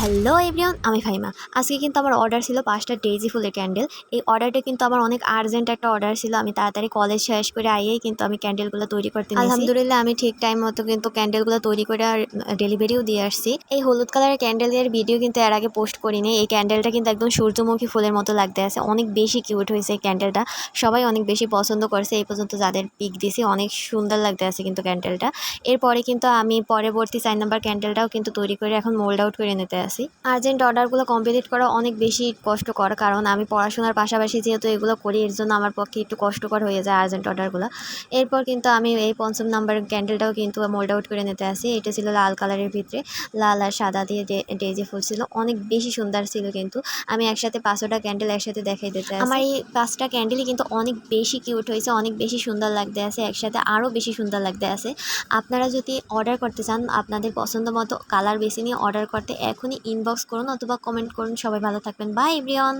Hello everyone আমি ফাইমা আজকে কিন্তু আমার অর্ডার ছিল পাঁচটা ডেজি ফুলের ক্যান্ডেল এই অর্ডারটা কিন্তু আমার অনেক আর্জেন্ট একটা অর্ডার ছিল। আমি তাড়াতাড়ি কলেজ শেষ করে আইয়েই কিন্তু আমি ক্যান্ডেলগুলো তৈরি করতে আলহামদুলিল্লাহ, আমি ঠিক টাইম মতো কিন্তু ক্যান্ডেলগুলো তৈরি করে আর ডেলিভারিও দিয়ে আসছি। এই হলুদ কালারের ক্যান্ডেলের ভিডিও কিন্তু এর আগে পোস্ট করিনি। এই ক্যান্ডেলটা কিন্তু একদম সূর্যমুখী ফুলের মতো লাগতে আছে। অনেক বেশি কিউট হয়েছে এই ক্যান্ডেলটা সবাই অনেক বেশি পছন্দ করছে। এই পর্যন্ত যাদের পিক দিছি, অনেক সুন্দর লাগতে আছে কিন্তু ক্যান্ডেলটা এরপরে কিন্তু আমি পরবর্তী চার নাম্বার ক্যান্ডেলটাও কিন্তু তৈরি করে এখন মোল্ড আউট করে নিতে আসি আর্জেন্ট অর্ডারগুলো কমপ্লিট করা অনেক বেশি কষ্টকর, কারণ আমি পড়াশোনার পাশাপাশি যেহেতু এগুলো করি, এর জন্য আমার পক্ষে একটু কষ্টকর হয়ে যায় আর্জেন্ট অর্ডারগুলো এরপর কিন্তু আমি এই পঞ্চম নাম্বারের ক্যান্ডেলটাও কিন্তু মোল্ড আউট করে নিতে আসি। এটা ছিল লাল কালারের ভিতরে, লাল আর সাদা দিয়ে ডেজি ফুল ছিল। অনেক বেশি সুন্দর ছিল কিন্তু। আমি একসাথে পাঁচটা ক্যান্ডেল একসাথে দেখাই দিতে আমার এই পাঁচটা ক্যান্ডেলই কিন্তু অনেক বেশি কিউট হয়েছে, অনেক বেশি সুন্দর লাগতে আছে একসাথে আরও বেশি সুন্দর লাগতে আছে আপনারা যদি অর্ডার করতে চান, আপনাদের পছন্দ মতো কালার বেছে নিয়ে অর্ডার করতে এখনই ইনবক্স করুন অথবা কমেন্ট করুন। সবাই ভালো থাকবেন। By everyone